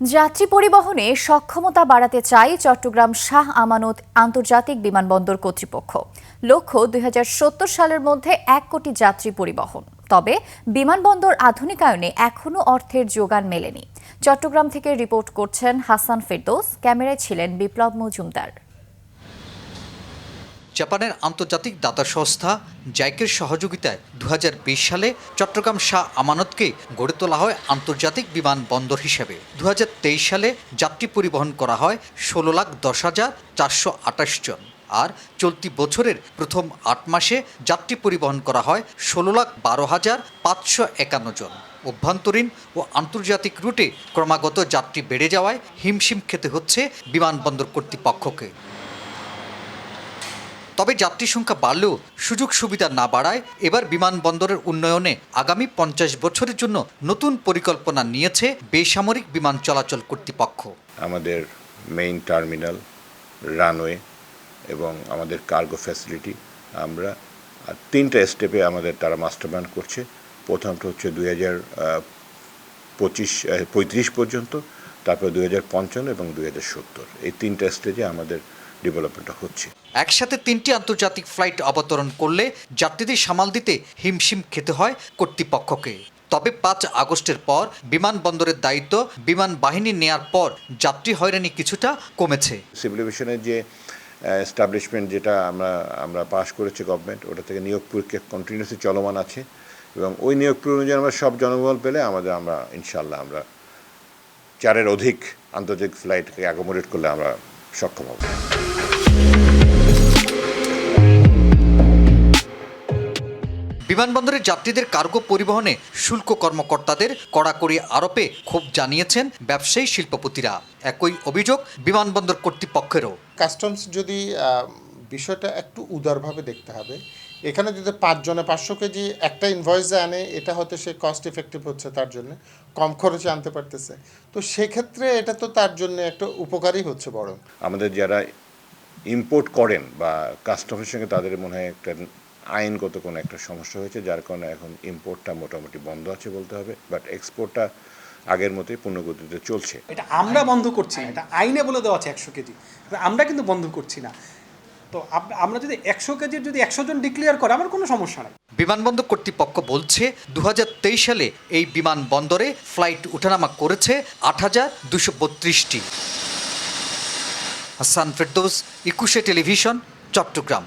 যাত্রী পরিবহনে সক্ষমতা বাড়াতে চাই চট্টগ্রাম শাহ আমানত আন্তর্জাতিক বিমানবন্দর কর্তৃপক্ষ। লক্ষ্য, দুই হাজার সত্তর সালের মধ্যে এক কোটি যাত্রী পরিবহন। তবে বিমানবন্দর আধুনিকায়নে এখনও অর্থের যোগান মেলেনি। চট্টগ্রাম থেকে রিপোর্ট করছেন হাসান ফেরদোস। ক্যামেরায় ছিলেন বিপ্লব মজুমদার। জাপানের আন্তর্জাতিক দাতা সংস্থা জাইকের সহযোগিতায় দু হাজার বিশ সালে চট্টগ্রাম শাহ আমানতকে গড়ে তোলা হয় আন্তর্জাতিক বিমানবন্দর হিসেবে। দু হাজার তেইশ সালে যাত্রী পরিবহন করা হয় ষোলো লাখ দশ হাজার চারশো আটাশ জন। আর চলতি বছরের প্রথম আট মাসে যাত্রী পরিবহন করা হয় ষোলো লাখ বারো হাজার পাঁচশো একান্ন জন। অভ্যন্তরীণ ও আন্তর্জাতিক রুটে ক্রমাগত যাত্রী বেড়ে যাওয়ায় হিমশিম খেতে হচ্ছে বিমানবন্দর কর্তৃপক্ষকে। তবে যাত্রী সংখ্যা বাড়লেও সুযোগ সুবিধা না বাড়ায় এবার বিমানবন্দরের উন্নয়নে আগামী পঞ্চাশ বছরের জন্য নতুন পরিকল্পনা নিয়েছে বেসামরিক বিমান চলাচল কর্তৃপক্ষ। আমাদের মেইন টার্মিনাল রানওয়ে এবং আমাদের কার্গো ফ্যাসিলিটি আমরা তিনটা স্টেপে আমাদের তারা মাস্টার প্ল্যান করছে। প্রথমটা হচ্ছে দুই হাজার পঁচিশ পঁয়ত্রিশ পর্যন্ত, তারপর দুই হাজার পঞ্চান্ন এবং দুই হাজার সত্তর। এই তিনটা স্টেজে আমাদের ডেভেলপমেন্টটা হচ্ছে। একসাথে তিনটি আন্তর্জাতিক ফ্লাইট অবতরণ করলে যাত্রীদের সামাল দিতে হিমশিম খেতে হয় কর্তৃপক্ষকে। তবে পাঁচ আগস্টের পর বিমানবন্দরের দায়িত্ব বিমান বাহিনী নেয়ার পর যাত্রী হয়রানি কিছুটা কমেছে। সিভিল এভিয়েশনের যে এস্টাবলিশমেন্ট যেটা আমরা আমরা পাশ করেছে গভর্নমেন্ট ওটা থেকে নিয়োগ প্রক্রিয়া কন্টিনিউসলি চলমান আছে এবং ওই নিয়োগ প্রক্রিয়া অনুযায়ী আমরা সব জনবল পেলে আমাদের আমরা ইনশাল্লাহ আমরা চারের অধিক আন্তর্জাতিক ফ্লাইটকে অ্যাকোমোডেট করলে আমরা সক্ষম হব। বিমানবন্দরের যাত্রীদের কার্গো পরিবহনে শুল্ক কর্মকর্তাদের কড়াকড়ি আরোপে ক্ষোভ জানিয়েছেন ব্যবসায়ী শিল্পপতিরা। একই অভিযোগ বিমানবন্দর কর্তৃপক্ষেরও। কাস্টমস যদি আহ, বিষয়টা একটু উদারভাবে দেখতে হবে এখানে যদি পাঁচজনে পাঁচশো কেজি একটা ইনভয়েসে আনে এটা হয়তো সে কস্ট এফেক্টিভ হচ্ছে তার জন্য কম খরচে আনতে পারতেছে। তো সেক্ষেত্রে এটা তো তার জন্য একটা উপকারী হচ্ছে বরং। আমাদের যারা ইম্পোর্ট করেন বা কাস্টমের সঙ্গে তাদের মনে হয় একটা আইনগত কোনো একটা সমস্যা হয়েছে যার কারণে এখন ইম্পোর্টটা মোটামুটি বন্ধ আছে বলতে হবে বাট এক্সপোর্টটা আগের মতোই পূর্ণগতিতে চলছে। এটা আমরা বন্ধ করছি না এটা আইনে বলে দেওয়া আছে একশো কেজি আমরা কিন্তু বন্ধ করছি না। তো আমরা যদি একশো কেজির যদি একশো জন ডিক্লেয়ার করে আমার কোনো সমস্যা নাই। বিমানবন্দর কর্তৃপক্ষ বলছে দু হাজার তেইশ সালে এই বিমানবন্দরে ফ্লাইট ওঠানামা করেছে আট হাজার দুশো বত্রিশটি। হাসান ফেরদৌস একুশে টেলিভিশন চট্টগ্রাম।